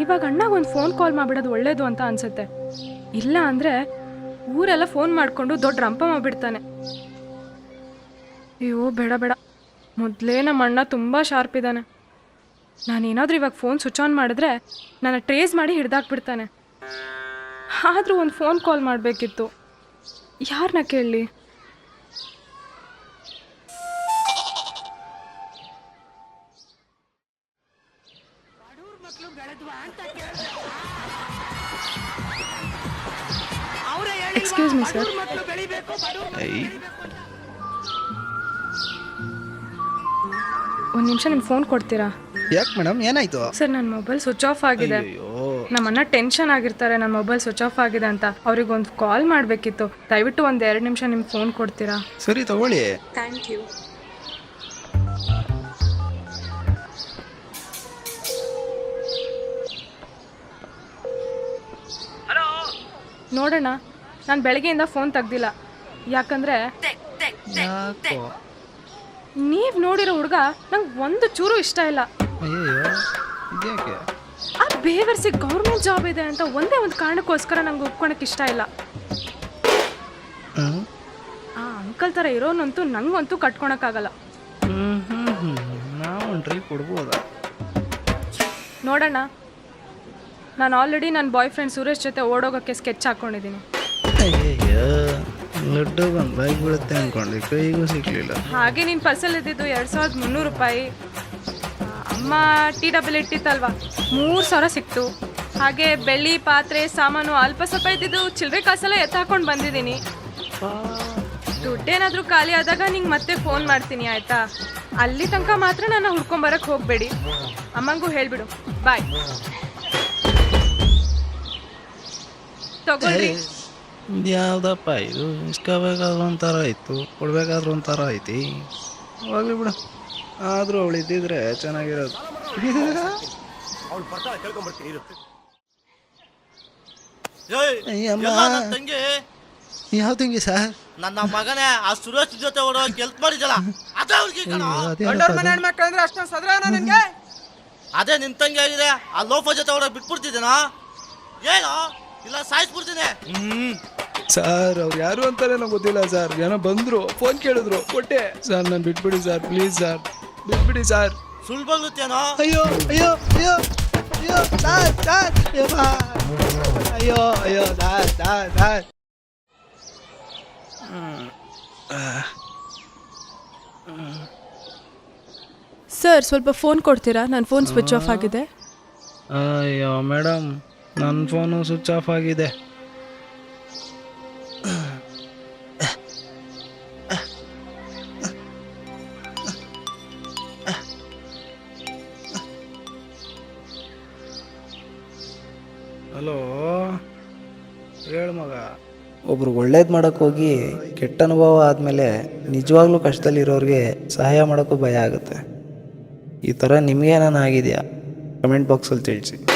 ಇವಾಗ ಅಣ್ಣಾಗ ಒಂದು phone call ಮಾಡಿಬಿಡೋದು ಒಳ್ಳೇದು ಅಂತ ಅನ್ಸುತ್ತೆ. ಇಲ್ಲ ಅಂದ್ರೆ ಊರೆಲ್ಲ ಫೋನ್ ಮಾಡಿಕೊಂಡು ದೊಡ್ಡ ರಂಪ ಮಾಡಿಬಿಡ್ತಾನೆ ಅಯ್ಯೋ, ಬೇಡ ಬೇಡ. ಮೊದಲೇ ನಮ್ಮ ಅಣ್ಣ ತುಂಬ ಶಾರ್ಪ್ ಇದ್ದಾನೆ ನಾನೇನಾದರೂ ಇವಾಗ ಫೋನ್ ಸ್ವಿಚ್ ಆನ್ ಮಾಡಿದ್ರೆ ನನ್ನ ಟ್ರೇಸ್ ಮಾಡಿ ಹಿಡ್ದಾಕ್ಬಿಡ್ತಾನೆ. ಆದರೂ ಒಂದು ಫೋನ್ ಕಾಲ್ ಮಾಡಬೇಕಿತ್ತು. ಯಾರನ್ನ ಕೇಳಲಿ? ಎಕ್ಸ್ಕ್ಯೂಸ್ ಮೀ ಸರ್ ಒಂದು ನಿಮಿಷ ನಿಮ್ಮ ಫೋನ್ ಕೊಡ್ತೀರಾ? ಯಾಕೆ ಮೇಡಮ್ ಏನಾಯ್ತು? ಸರ್ ನನ್ನ ಮೊಬೈಲ್ ಸ್ವಿಚ್ ಆಫ್ ಆಗಿದೆ. ಅಯ್ಯೋ ನಮ್ಮ ಅಣ್ಣ ಟೆನ್ಷನ್ ಆಗಿರ್ತಾರೆ ನನ್ನ ಮೊಬೈಲ್ ಸ್ವಿಚ್ ಆಫ್ ಆಗಿದೆ ಅಂತ. ಅವ್ರಿಗೆ ಒಂದು ಕಾಲ್ ಮಾಡಬೇಕಿತ್ತು. ದಯವಿಟ್ಟು ಒಂದು ಎರಡು ನಿಮಿಷ ನಿಮ್ಮ ಫೋನ್ ಕೊಡ್ತೀರಾ? ಸರಿ ತಗೊಳ್ಳಿ. ಥ್ಯಾಂಕ್ ಯು ನೋಡೋಣ. ನಾನು ಬೆಳಗ್ಗೆಯಿಂದ ಫೋನ್ ತೆಗ್ದಿಲ್ಲ. ಯಾಕಂದ್ರೆ ಯಾಕೋ? ನೀವು ನೋಡಿರೋ ಹುಡುಗ ನಂಗೆ ಒಂದು ಚೂರು ಇಷ್ಟ ಇಲ್ಲ. ಇದ್ಯಾಕೆ? ಆ ಬೇವರ್ಸಿ ಗೌರ್ಮೆಂಟ್ ಜಾಬ್ ಇದೆ ಅಂತ ಒಂದೇ ಒಂದು ಕಾರಣಕ್ಕೋಸ್ಕರ ನಂಗೆ ಒಪ್ಕೊಳಕ್ಕೆ ಇಷ್ಟ ಇಲ್ಲ. ಆ ಅಂಕಲ್ ಥರ ಇರೋನಂತೂ ನಂಗಂತೂ ಕಟ್ಕೊಳಕ್ಕಾಗಲ್ಲ. ನಾವು ಒಂದು ಕೊಡ್ಬೋದಾ? ನೋಡೋಣ. ನಾನು ಆಲ್ರೆಡಿ ನನ್ನ ಬಾಯ್ ಫ್ರೆಂಡ್ ಸುರೇಶ್ ಜೊತೆ ಓಡೋಗೋಕ್ಕೆ ಸ್ಕೆಚ್ ಹಾಕೊಂಡಿದ್ದೀನಿ. ಅಯ್ಯಯ್ಯೋ ಲಡ್ಡು ಬೈಕ್ ಬೀಳುತ್ತೆ ಸಿಗ್ಲಿಲ್ಲ. ಹಾಗೆ ನಿನ್ನ ಪರ್ಸಲ್ ಇದ್ದಿದ್ದು ಎರಡು ಸಾವಿರದ ಮುನ್ನೂರು ರೂಪಾಯಿ. ಅಮ್ಮ ಟಿ ಡಬಲ್ ಇಟ್ಟಿತ್ತಲ್ವಾ ಮೂರು ಸಾವಿರ ಸಿಕ್ತು. ಹಾಗೆ ಬೆಳ್ಳಿ ಪಾತ್ರೆ ಸಾಮಾನು ಅಲ್ಪ ಸ್ವಲ್ಪ ಇದ್ದಿದ್ದು ಚಿಲ್ಲರೆ ಕಾಸೆಲ್ಲ ಎತ್ತಾಕೊಂಡು ಬಂದಿದ್ದೀನಿ. ದುಡ್ಡೇನಾದರೂ ಖಾಲಿ ಆದಾಗ ನಿಂಗೆ ಮತ್ತೆ ಫೋನ್ ಮಾಡ್ತೀನಿ ಆಯಿತಾ? ಅಲ್ಲಿ ತನಕ ಮಾತ್ರ ನಾನು ಹುಡ್ಕೊಂಬರಕ್ಕೆ ಹೋಗಬೇಡಿ. ಅಮ್ಮಂಗೂ ಹೇಳಿಬಿಡು. ಬಾಯ್ ತಗೊಳ್ರಿ ಯಾವ್ದಪ್ಪ ಇದು ಇಸ್ಕೋಬೇಕಾದ್ರೂ ಒಂಥರ ಇತ್ತು ಕೊಡ್ಬೇಕಾದ್ರೂ ಒಂಥರ ಐತಿ. ಹೋಗ್ಲಿ ಬಿಡು. ಆದರೂ ಅವಳು ಇದ್ದಿದ್ರೆ ಚೆನ್ನಾಗಿರೋದು. ಅಯ್ಯಮ್ಮ. ಎಲ್ಲ ನನ್ ತಂಗಿ. ಯಾವ ತಿಂಗಿ ಸರ್? ನನ್ನ ಮಗನೇ ಆ ಸುರೇಶ್ ಜೊತೆ ಓಡೋ ಕೆಲ್ಸ ಮಾಡಿದಲ್ಲ ಅದೇ ಅವ್ರಿಗೆ ಕಣ. ದೊಡ್ಡವ್ರ ಮನೆ ಹೆಣ್ಮಕ್ಳು ಅಂದ್ರೆ ಅಷ್ಟೊಂದು ಸದ್ರಾನ ನಿನ್ಗೆ? ಅದೇ ನಿನ್ ತಂಗಿ ಆಗಿದೆ ಆ ಲೋಫ ಜೊತೆ ಓಡೋ ಬಿಟ್ಬಿಡ್ತಿದ್ದೇನಾ? ಏನು? ಇಲ್ಲ ಸಾಯಿಸ್ಬಿಡ್ತೀನಿ. ಹ್ಮ್. ಸರ್ ಅವ್ರು ಯಾರು ಅಂತಾನೆ ನಂಗೆ ಗೊತ್ತಿಲ್ಲ ಸರ್. ಏನೋ ಬಂದ್ರು ಫೋನ್ ಕೇಳಿದ್ರು ಕೊಟ್ಟೆ. ಸರ್ ನಾನು ಬಿಟ್ಬಿಡಿ ಸರ್ ಪ್ಲೀಸ್ ಸರ್. ಬಿಟ್ಬಿಡಿ ಸರ್. ಸುಳ್ಳು ಬಗ್ಲುತ್ತೇನೋ ಅಯ್ಯೋ ಅಯ್ಯೋ ಅಯ್ಯೋ ಅಯ್ಯೋ ಸರ್ ಸರ್. ಅಯ್ಯೋ ಅಯ್ಯೋ ಸರ್ ಸರ್ ಸರ್. ಸರ್ ಸ್ವಲ್ಪ ಫೋನ್ ಕೊಡ್ತೀರಾ? ನನ್ನ ಫೋನ್ ಸ್ವಿಚ್ ಆಫ್ ಆಗಿದೆ. ಅಯ್ಯೋ ಮೇಡಮ್. ನನ್ನ ಫೋನು ಸ್ವಿಚ್ ಆಫ್ ಆಗಿದೆ. ಹಲೋ? ಹೇಳು ಮಗ. ಒಬ್ರು ಒಳ್ಳೇದು ಮಾಡೋಕ್ಕೋಗಿ ಕೆಟ್ಟ ಅನುಭವ ಆದಮೇಲೆ ನಿಜವಾಗ್ಲೂ ಕಷ್ಟದಲ್ಲಿರೋರಿಗೆ ಸಹಾಯ ಮಾಡೋಕ್ಕೂ ಭಯ ಆಗುತ್ತೆ. ಈ ಥರ ನಿಮಗೇನಾನ ಆಗಿದೆಯಾ? ಕಮೆಂಟ್ ಬಾಕ್ಸಲ್ಲಿ ತಿಳಿಸಿ.